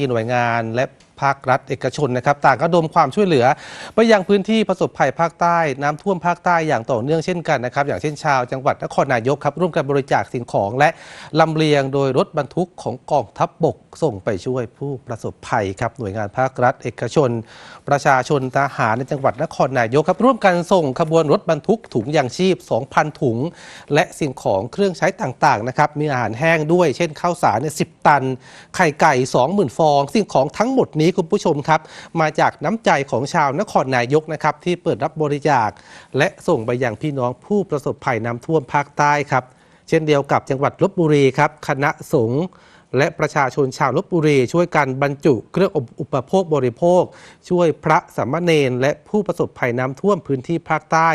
ที่หน่วยงานและ ภาครัฐเอกชนนะครับ ต่างก็ดมความช่วยเหลือ ไปยังพื้นที่ประสบภัยภาคใต้ น้ำท่วมภาคใต้อย่างต่อเนื่องเช่นกันนะครับ อย่างเช่นชาวจังหวัดนครนายกครับร่วมกันบริจาคสิ่งของและลำเลียงโดยรถบรรทุกของกองทัพบบกส่งไปช่วยผู้ประสบภัยครับหน่วยงานภาครัฐ เอกชน ประชาชนทหารในจังหวัดนครนายกครับร่วมกันส่งขบวนรถบรรทุกถุงยางชีพ 2,000 ถุง และสิ่งของเครื่องใช้ต่างๆนะครับมีอาหารแห้งด้วย เช่นข้าวสารเนี่ย10ตัน ไข่ไก่ 20,000 ฟอง สิ่งของทั้งหมดนี้คุณผู้ชมครับมาจากน้ำใจของชาวนครนายกนะครับที่เปิดรับบริจาค และส่งไปยังพี่น้องผู้ประสบภัยน้ำท่วมภาคใต้ครับ เช่นเดียวกับจังหวัดลบบุรีครับคณะสงฆ์และประชาชนชาวลบบุรีช่วยกันบรรจุเครื่องอุปโภคบริโภค ช่วยพระสามเณรและผู้ประสบภัยน้ำท่วมพื้นที่ภาคใต้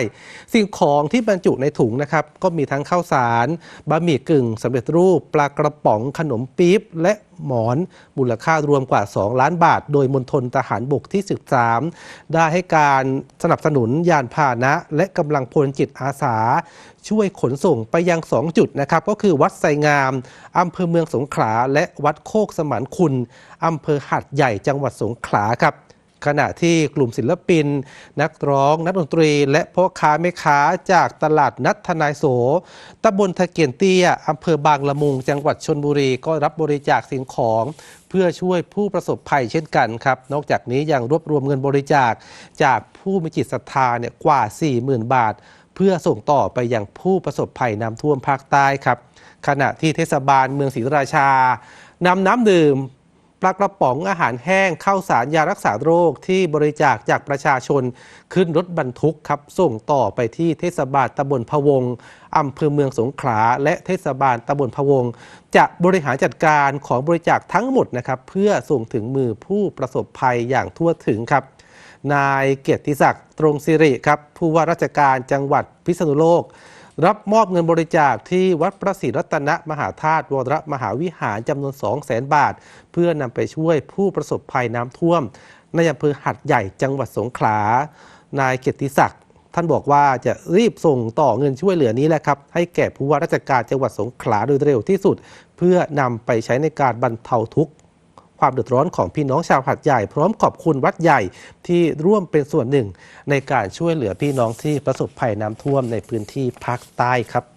สิ่งของที่บรรจุในถุงนะครับ ก็มีทั้งข้าวสารบะหมี่กึ่งสำเร็จรูป ปลากระป๋องขนมปี๊บและหมอน มูลค่ารวมกว่า 2 ล้านบาท โดยมณฑลทหารบกที่ 13 ได้ให้การสนับสนุนยานพาหนะ และกำลังพลจิตอาสา ช่วยขนส่งไปยัง 2 จุดนะครับ ก็คือวัดไซงามอำเภอเมืองสงขลาและวัดโคกสมานคุณอำเภอหัดใหญ่จังหวัดสงขลาครับ ขณะที่กลุ่มศิลปิน นักร้อง นักดนตรี และพ่อค้าแม่ค้าจากตลาดนัดทนายโสตำบลทะเกียนเตี้ยอำเภอบางละมุง จังหวัดชนบุรี ก็รับบริจาคสิ่งของเพื่อช่วยผู้ประสบภัยเช่นกันครับ นอกจากนี้ยังรวบรวมเงินบริจาคจากผู้มีจิตศรัทธาเนี่ยกว่า 40,000 บาท เพื่อส่งต่อไปยังผู้ประสบภัยน้ำท่วมภาคใต้ครับ ขณะที่เทศบาลเมืองศรีราชานำน้ำดื่ม ปลากระป๋องอาหารแห้งข้าวสารยารักษาโรคที่บริจาคจากประชาชนขึ้นรถบรรทุกครับ ส่งต่อไปที่เทศบาลตำบลพะวงอำเภอเมืองสงขลาและเทศบาลตำบลพะวง จะบริหารจัดการของบริจาคทั้งหมดนะครับ เพื่อส่งถึงมือผู้ประสบภัยอย่างทั่วถึงครับ นายเกียรติศักดิ์ตรงสิริครับผู้ว่าราชการจังหวัดพิษณุโลก รับมอบเงินบริจาคที่วัดพระศรีรัตนมหาธาตุวรมหาวิหารจำนวน 2 0 0แสนบาท เพื่อนำไปช่วยผู้ประสบภัยน้ำท่วม ในอำเภอหัดใหญ่จังหวัดสงขลา นายเกียรติศักดิ์ท่านบอกว่าจะรีบส่งต่อเงินช่วยเหลือนี้แหละครับ ให้แก่ผู้ว่าราชการจังหวัดสงขลาโดยเร็วที่สุด เพื่อนำไปใช้ในการบรรเทาทุกข์ ความเดือดร้อนของพี่น้องชาวหัดใหญ่พร้อมขอบคุณวัดใหญ่ที่ร่วมเป็นส่วนหนึ่ง ในการช่วยเหลือพี่น้องที่ประสบภัยน้ำท่วมในพื้นที่ภาคใต้ครับ